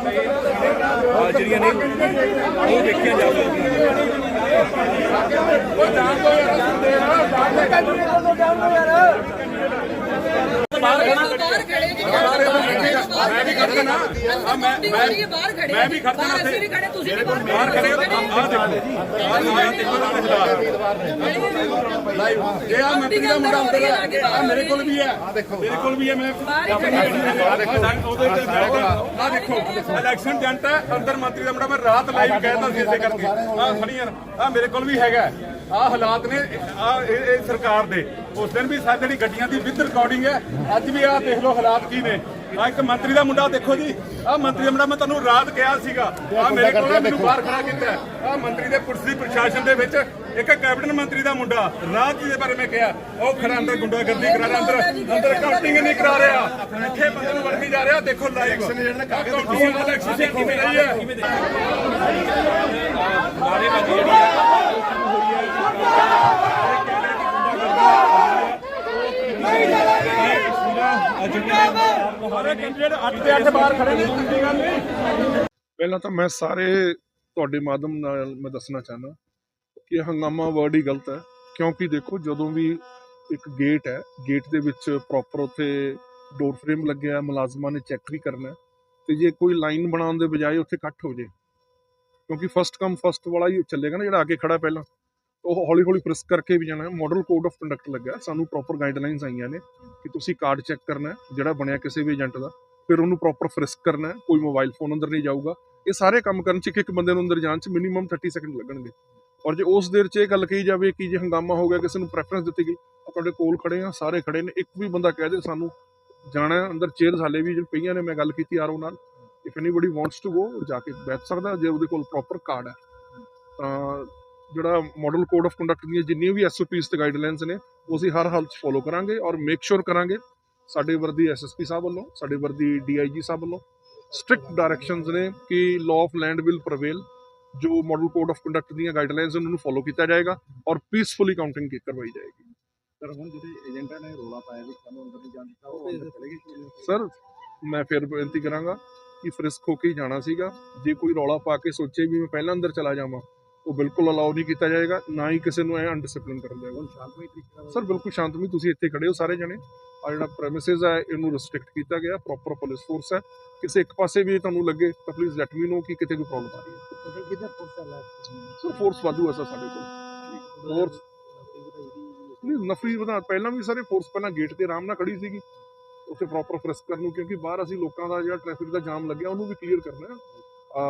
ਆ ਜਿਹੜੀਆਂ ਨਹੀਂ ਉਹ ਦੇਖਿਆ ਜਾਊਗਾ ਉਹ ਜਾਣ ਦੋ ਯਾਰ ਜਾਣ ਦੇ ਕਾਹਨੂੰ ਯਾਰ ਬਾਹਰ ਖੜਾ ਬਾਹਰ ਖੜਾ। ਮੈਂ ਵੀ ਖੜਦਾ ਨਾ। ਆ ਮੈਂ ਮੈਂ ਬਾਹਰ ਖੜੇ ਮੈਂ ਵੀ ਖੜਦਾ ਨਾ ਅਸੀਂ ਵੀ ਉੱਥੇ ਖੜੇ ਤੁਸੀਂ ਵੀ ਬਾਹਰ ਖੜੇ ਆ ਆ ਦੇਖੋ। ਆ ਲਾਇਆ ਦੇਖੋ ਨਾ ਲਾਈਵ ਇਹ ਆ ਮੰਤਰੀ ਦਾ ਮੁੰਡਾ ਅੰਦਰ ਹੈ ਆ ਮੇਰੇ ਕੋਲ ਵੀ ਹੈ। ਆ ਦੇਖੋ। ਮੇਰੇ ਕੋਲ ਵੀ ਹੈ ਮੈਂ ਆ ਦੇਖੋ ਉਹਦੇ ਤੇ ਆ ਦੇਖੋ। ਇਲੈਕਸ਼ਨ ਏਜੰਟ ਹੈ ਅੰਦਰ ਮੰਤਰੀ ਦਾ ਮੁੰਡਾ ਮੈਂ ਰਾਤ ਲਾਈਵ ਕਹਿਤਾ ਸੀ ਇਸੇ ਕਰਕੇ। ਆ ਖੜੀਆਂ ਆ ਮੇਰੇ ਕੋਲ ਵੀ ਹੈਗਾ। ਆ ਹਾਲਾਤ ਨੇ ਆ ਇਹ ਇਹ ਸਰਕਾਰ ਦੇ। ਉਸ ਦਿਨ ਵੀ ਸਾਡੇ ਜਿਹੜੀ ਗੱਡੀਆਂ ਦੀ ਵਿਦ ਰਿਕਾਰਡਿੰਗ ਹੈ ਅੱਜ ਵੀ ਆ ਦੇਖ ਲਓ ਹਾਲਾਤ ਕੀ ਨੇ। ਆ ਇੱਕ ਮੰਤਰੀ ਦਾ ਮੁੰਡਾ ਦੇਖੋ ਜੀ ਆ ਮੰਤਰੀ ਦਾ ਮੁੰਡਾ ਮੈਂ ਤੁਹਾਨੂੰ ਰਾਤ ਕਿਹਾ ਸੀਗਾ ਆ ਮੇਰੇ ਕੋਲ ਮੈਨੂੰ ਬਾਹਰ ਖੜਾ ਕੀਤਾ ਆ ਮੰਤਰੀ ਦੇ ਪੁਲਿਸ ਦੀ ਪ੍ਰਸ਼ਾਸਨ ਦੇ ਵਿੱਚ ਇੱਕ ਕੈਬਨਿਟ ਮੰਤਰੀ ਦਾ ਮੁੰਡਾ ਰਾਤ ਜੀ ਦੇ ਬਾਰੇ ਮੈਂ ਕਿਹਾ ਉਹ ਖੜਾ ਅੰਦਰ ਗੁੰਡਾਗਰਦੀ ਕਰਾ ਰਿਹਾ ਅੰਦਰ ਅੰਦਰ ਕਾਊਂਟਿੰਗ ਨਹੀਂ ਕਰਾ ਰਿਹਾ ਇੱਥੇ ਬੰਦੇ ਨੂੰ ਵਰਤੀ ਜਾ ਰਿਹਾ ਦੇਖੋ ਲਾਈਵ ਕਾਊਂਟਿੰਗ ਇਲੈਕਸ਼ਨ ਦੇ ਕਿਵੇਂ ਰਹੀ ਹੈ ਸਾਰੇ ਕੈਂਡੀਡੇਟ 8 ਤੇ 8 ਬਾਹਰ ਖੜੇ ਨੇ, ਕੋਈ ਗੱਲ ਨਹੀਂ। ਪਹਿਲਾਂ ਤਾਂ ਮੈਂ ਸਾਰੇ ਤੁਹਾਡੇ ਮਾਧਮ ਨਾਲ ਮੈਂ ਦੱਸਣਾ ਚਾਹਨਾ ਕਿ ਹੰਗਾਮਾ ਵਰਡ ਹੀ ਗਲਤ ਹੈ, ਕਿਉਂਕਿ ਦੇਖੋ ਜਦੋਂ ਵੀ ਇੱਕ ਗੇਟ ਹੈ ਗੇਟ ਦੇ ਵਿੱਚ ਪ੍ਰੋਪਰ ਉੱਥੇ ਡੋਰ ਫਰੇਮ ਲੱਗਿਆ, ਮੁਲਾਜ਼ਮਾਂ ਨੇ ਚੈੱਕ ਵੀ ਕਰਨਾ ਤੇ ਜੇ ਕੋਈ ਲਾਈਨ ਬਣਾਉਣ ਦੇ ਬਜਾਏ ਉੱਥੇ ਕੱਟ ਹੋ ਜੇ ਕਿਉਂਕਿ ਫਸਟ ਕਮ ਫਸਟ ਵਾਲਾ ਹੀ ਚੱਲੇਗਾ ਨਾ ਜਿਹੜਾ ਕੇ ਖੜਾ ਪਹਿਲਾਂ। ਉਹ ਹੌਲੀ ਹੌਲੀ ਪ੍ਰੈਸ ਕਰਕੇ ਵੀ ਜਾਣਾ। ਹੈ ਮਾਡਲ ਕੋਡ ਆਫ ਕੰਡਕਟ ਲੱਗਾ। ਸਾਨੂੰ ਪ੍ਰੋਪਰ ਗਾਈਡਲਾਈਨਸ ਆਈਆਂ ਨੇ ਕਿ ਤੁਸੀਂ ਕਾਰਡ ਚੈੱਕ ਕਰਨਾ ਜਿਹੜਾ ਬਣਿਆ ਕਿਸੇ ਵੀ ਏਜੰਟ ਦਾ। ਫਿਰ ਉਹਨੂੰ ਪ੍ਰੋਪਰ ਫ੍ਰਿਸਕ ਕਰਨਾ ਕੋਈ ਮੋਬਾਈਲ ਫੋਨ ਅੰਦਰ ਨਹੀਂ ਜਾਊਗਾ। ਇਹ ਸਾਰੇ ਕੰਮ ਕਰਨ ਚ ਇੱਕ ਇੱਕ ਬੰਦੇ ਨੂੰ ਅੰਦਰ ਜਾਣ ਚ ਮਿਨੀਮਮ 30 ਸੈਕਿੰਡ ਲੱਗਣਗੇ। ਔਰ ਜੇ ਉਸ ਦੇਰ ਚ ਇਹ ਗੱਲ ਕਹੀ ਜਾਵੇ ਕਿ ਜੇ ਹੰਗਾਮਾ ਹੋ ਗਿਆ, ਕਿਸੇ ਨੂੰ ਪ੍ਰੈਫਰੈਂਸ ਦਿੱਤੀ ਗਈ ਆਪਾਂ ਤੁਹਾਡੇ ਕੋਲ ਖੜੇ ਆ, ਸਾਰੇ ਖੜੇ ਨੇ। ਇੱਕ ਵੀ ਬੰਦਾ ਕਹਿ ਦੇ ਸਾਨੂੰ, ਜਾਣਾ ਅੰਦਰ ਚੇਅਰਸ ਹਾਲੇ ਵੀ ਪਈਆਂ ਨੇ, ਮੈਂ ਗੱਲ ਕੀਤੀ ਆਰੋ ਨਾਲ। If anybody wants to go ਜਾ ਕੇ ਬੈਠ ਸਕਦਾ, ਜੇ ਉਹਦੇ ਕੋਲ ਪ੍ਰੋਪਰ ਕਾਰਡ ਹੈ। ਤਾਂ ਜਿਹੜਾ ਮਾਡਲ ਕੋਡ ਆਫ ਕੰਡਕਟ ਦੀਆਂ ਜਿੰਨੀਆਂ ਵੀ ਐਸਓਪੀਸ ਤੇ ਗਾਈਡਲਾਈਨਸ ਨੇ ਉਹ ਅਸੀਂ ਹਰ ਹਾਲਤ 'ਚ ਫੋਲੋ ਕਰਾਂਗੇ ਔਰ ਮੇਕ ਸ਼ੋਰ ਕਰਾਂਗੇ ਸਾਡੇ ਵਰਦੀ ਐਸਐਸਪੀ ਸਾਹਿਬ ਵੱਲੋਂ ਸਾਡੇ ਵਰਦੀ ਡੀਆਈਜੀ ਸਾਹਿਬ ਵੱਲੋਂ ਸਟ੍ਰਿਕਟ ਡਾਇਰੈਕਸ਼ਨਸ ਨੇ ਕਿ law of land will prevail ਜੋ ਮਾਡਲ ਕੋਡ ਆਫ ਕੰਡਕਟ ਦੀਆਂ ਗਾਈਡਲਾਈਨਸ ਉਹਨਾਂ ਨੂੰ ਫੋਲੋ ਕੀਤਾ ਜਾਏਗਾ ਔਰ ਪੀਸਫੁਲੀ ਕਾਊਂਟਿੰਗ ਕਰਵਾਈ ਜਾਏਗੀ। ਸਰ ਹੁਣ ਜਿਹੜੇ ਏਜੰਟਾਂ ਨੇ ਰੋਲਾ ਪਾਇਆ ਵੀ ਸਾਨੂੰ ਅੰਦਰ ਨਹੀਂ ਜਾਣ ਦਿੱਤਾ ਉਹ ਅੰਦਰ ਚਲੇ ਗਏ ਸਰ ਮੈਂ ਫਿਰ ਬੇਨਤੀ ਕਰਾਂਗਾ ਕਿ ਫ੍ਰਿਸਕ ਹੋ ਕੇ ਜਾਣਾ ਸੀਗਾ। ਜੇ ਕੋਈ ਰੌਲਾ ਪਾ ਕੇ ਸੋਚੇ ਵੀ ਮੈਂ ਪਹਿਲਾਂ ਅੰਦਰ ਚਲਾ ਜਾਵਾਂ ਉਹ ਬਿਲਕੁਲ ਅਲਾਉ ਨਹੀਂ ਕੀਤਾ ਜਾਏਗਾ ਨਾ ਹੀ ਕਿਸੇ ਨੂੰ ਐ ਅਨਡਿਸਪਲਿਨ ਕਰਨ ਜਾਏਗਾ ਸ਼ਾਂਤਮਈ ਤਰੀਕੇ ਨਾਲ ਸਰ ਬਿਲਕੁਲ ਸ਼ਾਂਤਮਈ ਤੁਸੀਂ ਇੱਥੇ ਖੜੇ ਹੋ ਸਾਰੇ ਜਣੇ। ਆ ਜਿਹੜਾ ਪ੍ਰੈਮਿਸਿਸ ਹੈ ਇਹਨੂੰ ਰਿਸਟ੍ਰਿਕਟ ਕੀਤਾ ਗਿਆ ਪ੍ਰੋਪਰ ਪੁਲਿਸ ਫੋਰਸ ਹੈ। ਕਿਸੇ ਇੱਕ ਪਾਸੇ ਵੀ ਤੁਹਾਨੂੰ ਲੱਗੇ ਤਾਂ ਪਲੀਜ਼ ਲੈਟ ਮੀ ਨੋ ਕਿ ਕਿਤੇ ਕੋਈ ਪ੍ਰੋਬਲਮ ਆ ਰਹੀ ਹੈ। ਕਿੰਨਾ ਫੋਰਸ ਹੈ ਸਰ ਫੋਰਸ ਵਾਧੂ ਹੈ ਸਰ ਸਾਡੇ ਕੋਲ। ਫੋਰਸ ਨਹੀਂ ਨਫਰੀ ਵਧਾ ਪਹਿਲਾਂ ਵੀ ਸਾਰੇ ਫੋਰਸ ਪਹਿਲਾਂ ਗੇਟ ਤੇ ਆਰਾਮ ਨਾਲ ਖੜੀ ਸੀਗੀ। ਉੱਥੇ ਪ੍ਰੋਪਰ ਫਰੈਸ ਕਰਨ ਨੂੰ ਕਿਉਂਕਿ ਬਾਹਰ ਅਸੀਂ ਲੋਕਾਂ ਦਾ ਜਿਹੜਾ ਟ੍ਰੈਫਿਕ ਦਾ ਜਾਮ ਲੱਗਿਆ ਉਹਨੂੰ ਵੀ ਕਲੀਅਰ ਕਰਨਾ ਹੈ।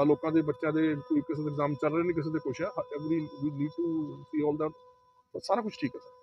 ਲੋਕਾਂ ਦੇ ਬੱਚਿਆਂ ਦੇ ਕੋਈ ਕਿਸੇ ਦੇ ਇਗਜ਼ਾਮ ਚੱਲ ਰਹੇ ਨੇ, ਕਿਸੇ ਦੇ ਕੁਛ ਹੈ every we need to see all ਦਾ ਸਾਰਾ ਕੁਝ ਠੀਕ ਹੈ ਸਰ।